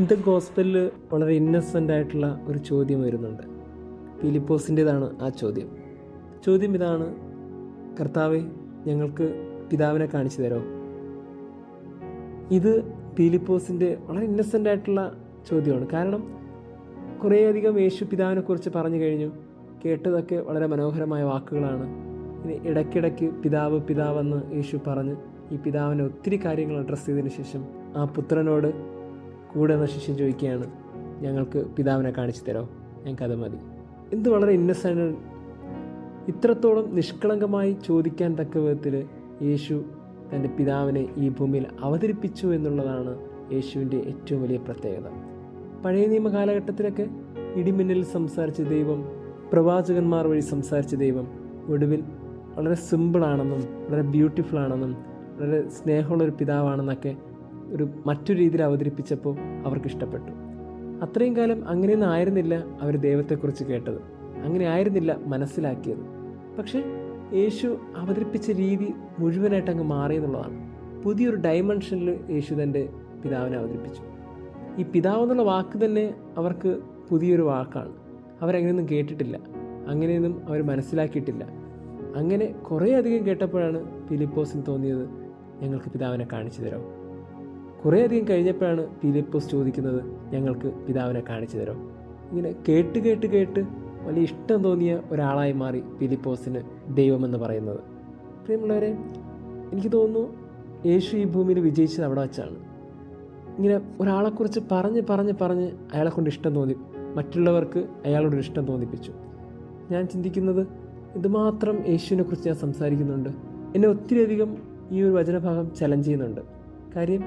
ഇന്നത്തെ ഗോസ്പലിൽ വളരെ ഇന്നസെന്റ് ആയിട്ടുള്ള ഒരു ചോദ്യം വരുന്നുണ്ട്. ഫിലിപ്പോസിന്റെതാണ് ആ ചോദ്യം. ചോദ്യം ഇതാണ് കർത്താവെ ഞങ്ങൾക്ക് പിതാവിനെ കാണിച്ചു തരോ? ഇത് ഫിലിപ്പോസിന്റെ വളരെ ഇന്നസെന്റ് ആയിട്ടുള്ള ചോദ്യമാണ്. കാരണം കുറേയധികം യേശു പിതാവിനെക്കുറിച്ച് പറഞ്ഞു കഴിഞ്ഞു. കേട്ടതൊക്കെ വളരെ മനോഹരമായ വാക്കുകളാണ്. ഇനി ഇടയ്ക്കിടയ്ക്ക് പിതാവ് പിതാവെന്ന് യേശു പറഞ്ഞ് ഈ പിതാവിനെ ഒത്തിരി കാര്യങ്ങൾ അഡ്രസ്സ് ചെയ്തതിന് ശേഷം ആ പുത്രനോട് കൂടെ എന്ന ശിഷ്യൻ ചോദിക്കുകയാണ് ഞങ്ങൾക്ക് പിതാവിനെ കാണിച്ചു തരോ? ഞങ്ങൾക്കത് മതി. എന്ത് വളരെ ഇന്നസെന്റ് ഇത്രത്തോളം നിഷ്കളങ്കമായി ചോദിക്കാൻ തക്ക വിധത്തിൽ യേശു തന്റെ പിതാവിനെ ഈ ഭൂമിയിൽ അവതരിപ്പിച്ചു എന്നുള്ളതാണ് യേശുവിന്റെ ഏറ്റവും വലിയ പ്രത്യേകത. പഴയ നിയമ കാലഘട്ടത്തിലൊക്കെ ഇടിമിന്നലിൽ സംസാരിച്ച ദൈവം പ്രവാചകന്മാർ വഴി സംസാരിച്ച ദൈവം ഒടുവിൽ വളരെ സിമ്പിളാണെന്നും വളരെ ബ്യൂട്ടിഫുൾ ആണെന്നും വളരെ സ്നേഹമുള്ളൊരു പിതാവാണെന്നൊക്കെ ഒരു മറ്റൊരു രീതിയിൽ അവതരിപ്പിച്ചപ്പോൾ അവർക്ക് ഇഷ്ടപ്പെട്ടു അത്രയും കാലം അങ്ങനെയൊന്നും ആയിരുന്നില്ല അവർ ദൈവത്തെക്കുറിച്ച് കേട്ടത്. അങ്ങനെ ആയിരുന്നില്ല മനസ്സിലാക്കിയത്. പക്ഷേ യേശു അവതരിപ്പിച്ച രീതി മുഴുവനായിട്ട് അങ്ങ് മാറി എന്നുള്ളതാണ്. പുതിയൊരു ഡയമെൻഷനിൽ യേശു തന്റെ പിതാവിനെ അവതരിപ്പിച്ചു. ഈ പിതാവ് എന്നുള്ള വാക്ക് തന്നെ അവർക്ക് പുതിയൊരു വാക്കാണ്. അവരങ്ങനെയൊന്നും കേട്ടിട്ടില്ല. അങ്ങനെയൊന്നും അവർ മനസ്സിലാക്കിയിട്ടില്ല. അങ്ങനെ കുറേ അധികം കേട്ടപ്പോഴാണ് ഫിലിപ്പോസിന് തോന്നിയത് ഞങ്ങൾക്ക് പിതാവിനെ കാണിച്ചു തരാമോ കുറേയധികം കഴിഞ്ഞപ്പോഴാണ് ഫിലിപ്പോസ് ചോദിക്കുന്നത് ഞങ്ങൾക്ക് പിതാവിനെ കാണിച്ചു തരാം. ഇങ്ങനെ കേട്ട് കേട്ട് കേട്ട് വലിയ ഇഷ്ടം തോന്നിയ ഒരാളായി മാറി ഫിലിപ്പോസിന് ദൈവമെന്ന് പറയുന്നത്. പ്രിയമുള്ളവരെ എനിക്ക് തോന്നുന്നു യേശു ഈ ഭൂമിയിൽ വിജയിച്ചത് അവിടെ വച്ചാണ്. ഇങ്ങനെ ഒരാളെക്കുറിച്ച് പറഞ്ഞ് പറഞ്ഞ് പറഞ്ഞ് അയാളെ കൊണ്ട് ഇഷ്ടം തോന്നി മറ്റുള്ളവർക്ക് അയാളോട് ഇഷ്ടം തോന്നിപ്പിച്ചു. ഞാൻ ചിന്തിക്കുന്നത് ഇതുമാത്രം യേശുവിനെ കുറിച്ച് ഞാൻ സംസാരിക്കുന്നുണ്ട്. എന്നെ ഒത്തിരിയധികം ഈ ഒരു വചനഭാഗം ചലഞ്ച് ചെയ്യുന്നുണ്ട്. കാര്യം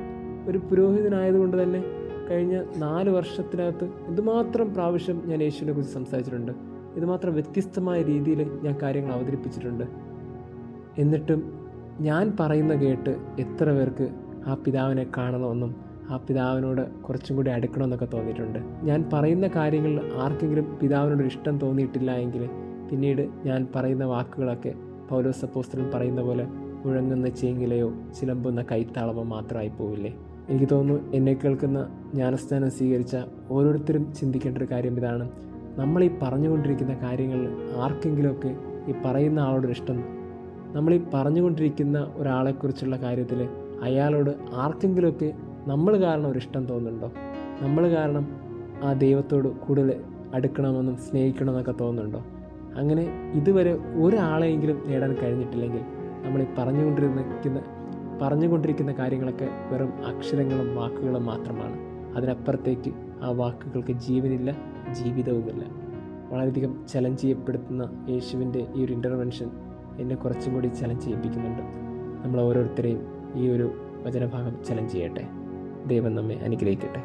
ഒരു പുരോഹിതനായതുകൊണ്ട് തന്നെ കഴിഞ്ഞ നാല് വർഷത്തിനകത്ത് ഇതുമാത്രം പ്രാവശ്യം ഞാൻ യേശുവിനെ കുറിച്ച് സംസാരിച്ചിട്ടുണ്ട് ഇതുമാത്രം വ്യത്യസ്തമായ രീതിയിൽ ഞാൻ കാര്യങ്ങൾ അവതരിപ്പിച്ചിട്ടുണ്ട്. എന്നിട്ടും ഞാൻ പറയുന്ന കേട്ട് എത്ര പേർക്ക് ആ പിതാവിനെ കാണണമെന്നും ആ പിതാവിനോട് കുറച്ചും കൂടി അടുക്കണമെന്നൊക്കെ തോന്നിയിട്ടുണ്ട്. ഞാൻ പറയുന്ന കാര്യങ്ങളിൽ ആർക്കെങ്കിലും പിതാവിനോട് ഇഷ്ടം തോന്നിയിട്ടില്ല എങ്കിൽ പിന്നീട് ഞാൻ പറയുന്ന വാക്കുകളൊക്കെ പൗലോസ് പറയുന്ന പോലെ മുഴങ്ങുന്ന ചേങ്കിലയോ ചിലമ്പുന്ന കൈത്താളമോ മാത്രമായി പോവില്ലേ എനിക്ക് തോന്നുന്നു എന്നെ കേൾക്കുന്ന ജ്ഞാനസ്ഥാനം സ്വീകരിച്ച ഓരോരുത്തരും ചിന്തിക്കേണ്ട ഒരു കാര്യം ഇതാണ്. നമ്മൾ ഈ പറഞ്ഞുകൊണ്ടിരിക്കുന്ന കാര്യങ്ങൾ ആർക്കെങ്കിലുമൊക്കെ ഈ പറയുന്ന ആളോടൊരു ഇഷ്ടം. നമ്മൾ ഈ പറഞ്ഞുകൊണ്ടിരിക്കുന്ന ഒരാളെക്കുറിച്ചുള്ള കാര്യത്തിൽ അയാളോട് ആർക്കെങ്കിലുമൊക്കെ നമ്മൾ കാരണം ഒരു ഇഷ്ടം തോന്നുന്നുണ്ടോ? നമ്മൾ കാരണം ആ ദൈവത്തോട് കൂടുതൽ അടുക്കണമെന്നും സ്നേഹിക്കണമെന്നൊക്കെ തോന്നുന്നുണ്ടോ? അങ്ങനെ ഇതുവരെ ഒരാളെയെങ്കിലും നേടാൻ കഴിഞ്ഞിട്ടില്ലെങ്കിൽ നമ്മൾ ഈ പറഞ്ഞുകൊണ്ടിരിക്കുന്ന പറഞ്ഞുകൊണ്ടിരിക്കുന്ന കാര്യങ്ങളൊക്കെ വെറും അക്ഷരങ്ങളും വാക്കുകളും മാത്രമാണ്. അതിനപ്പുറത്തേക്ക് ആ വാക്കുകൾക്ക് ജീവനില്ല ജീവിതവുമില്ല. വളരെയധികം ചലഞ്ച് ചെയ്യപ്പെടുത്തുന്ന യേശുവിന്റെ ഈ ഒരു ഇന്റർവെൻഷൻ എന്നെ കുറച്ചും കൂടി ചലഞ്ച് ചെയ്യിപ്പിക്കുന്നുണ്ട്. നമ്മൾ ഓരോരുത്തരെയും ഈ ഒരു വചനഭാഗം ചലഞ്ച് ചെയ്യട്ടെ. ദൈവം നമ്മെ അനുഗ്രഹിക്കട്ടെ.